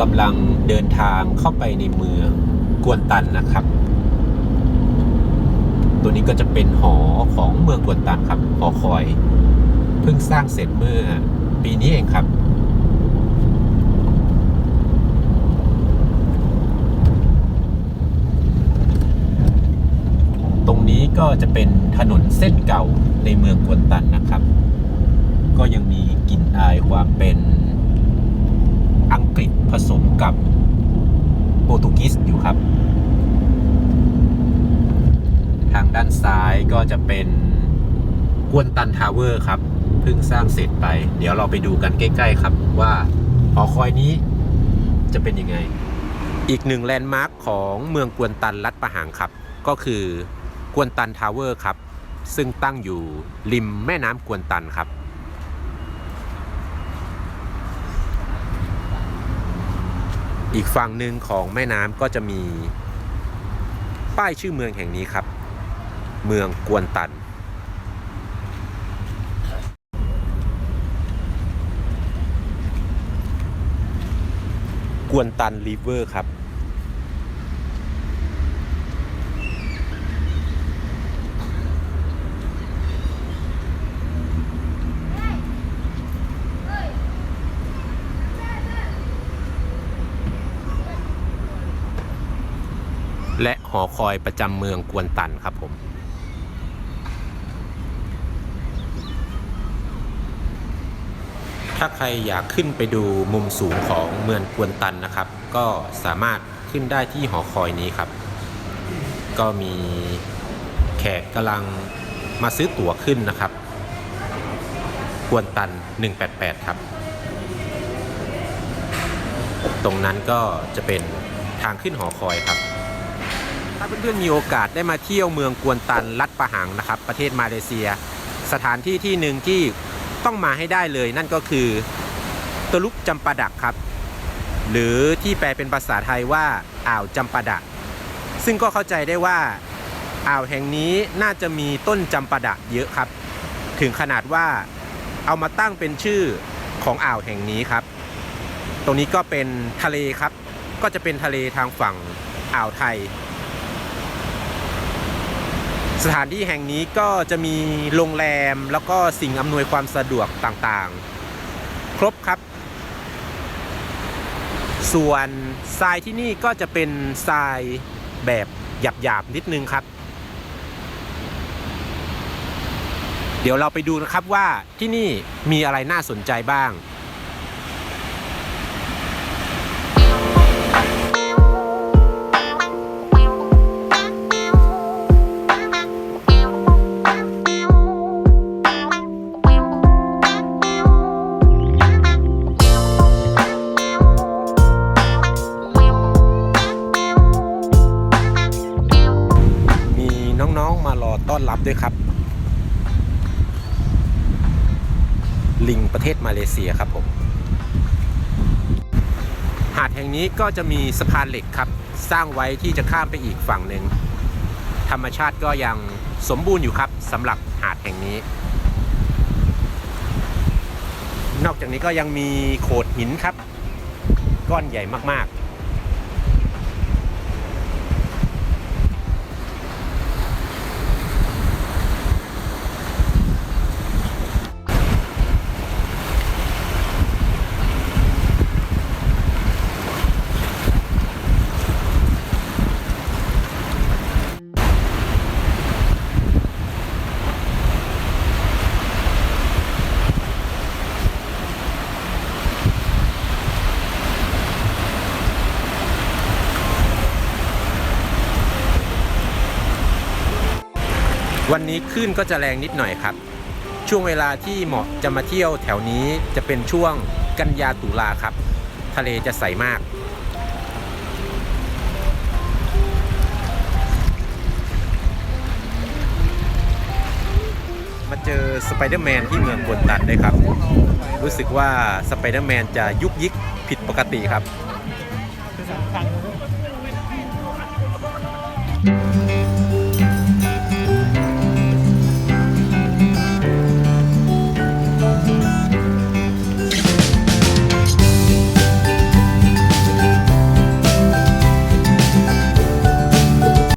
กำลังเดินทางเข้าไปในเมืองกวนตันนะครับ ตัวนี้ก็จะเป็นหอของเมืองกวนตันครับ หอคอย เพิ่งสร้างเสร็จเมื่อปีนี้เองครับตรงนี้ก็จะเป็นถนนเส้นเก่าในเมืองกวนตันนะครับ ก็ยังมีกลิ่นอายความเป็น กับโปรตุเกสอยู่ครับ ทางด้านซ้ายก็จะเป็นกวนตันทาวเวอร์ครับเพิ่งสร้างเสร็จไป เดี๋ยวเราไปดูกันใกล้ ๆ ครับว่าหอคอยนี้จะเป็นยังไง อีกหนึ่งแลนด์มาร์คของเมืองกวนตันรัฐประหางครับ ก็คือกวนตันทาวเวอร์ครับ ซึ่งตั้งอยู่ริมแม่น้ำกวนตันครับ อีกฝั่งหนึ่งของแม่น้ำก็จะมีป้ายชื่อเมืองแห่งนี้ครับ เมืองกวนตัน กวนตันริเวอร์ครับ และหอคอยประจำเมืองกวนตันครับผมถ้าใครอยากขึ้นไปดูมุมสูงของเมืองกวนตันนะครับ ก็สามารถขึ้นได้ที่หอคอยนี้ครับ ก็มีแขกกำลังมาซื้อตั๋วขึ้นนะครับ กวนตัน 188 ครับ ตรงนั้นก็จะเป็นทางขึ้นหอคอยครับ ถ้าเพื่อนๆมีโอกาสได้มาเที่ยวเมืองกวนตันรัฐประหางนะครับ ประเทศมาเลเซีย สถานที่ที่หนึ่งที่ต้องมาให้ได้เลยนั่นก็คือตลุกจำปาดักครับ หรือที่แปลเป็นภาษาไทยว่าอ่าวจำปาดัก ซึ่งก็เข้าใจได้ว่าอ่าวแห่งนี้น่าจะมีต้นจำปาดักเยอะครับ ถึงขนาดว่าเอามาตั้งเป็นชื่อของอ่าวแห่งนี้ครับ ตรงนี้ก็เป็นทะเลครับ ก็จะเป็นทะเลทางฝั่งอ่าวไทย สถานที่แห่งนี้ก็จะมีโรงแรมแล้วก็สิ่งอำนวยความสะดวกต่างๆ ครบครับ ส่วนทรายที่นี่ก็จะเป็นทรายแบบหยาบๆนิดนึงครับ เดี๋ยวเราไปดูนะครับว่าที่นี่มีอะไรน่าสนใจบ้าง ต้อนรับด้วยครับ ลิงประเทศมาเลเซียครับผม หาดแห่งนี้ก็จะมีสะพานเหล็กครับ สร้างไว้ที่จะข้ามไปอีกฝั่งหนึ่ง ธรรมชาติก็ยังสมบูรณ์อยู่ครับสำหรับหาดแห่งนี้ นอกจากนี้ก็ยังมีโขดหินครับ ก้อนใหญ่มากๆ วันนี้คลื่นก็จะแรงนิดหน่อยครับ ช่วงเวลาที่เหมาะจะมาเที่ยวแถวนี้จะเป็นช่วงกันยาตุลาครับ ทะเลจะใสมาก มาเจอสไปเดอร์แมนที่เมืองกวนตันด้วยครับ รู้สึกว่าสไปเดอร์แมนจะยุกยิกผิดปกติครับ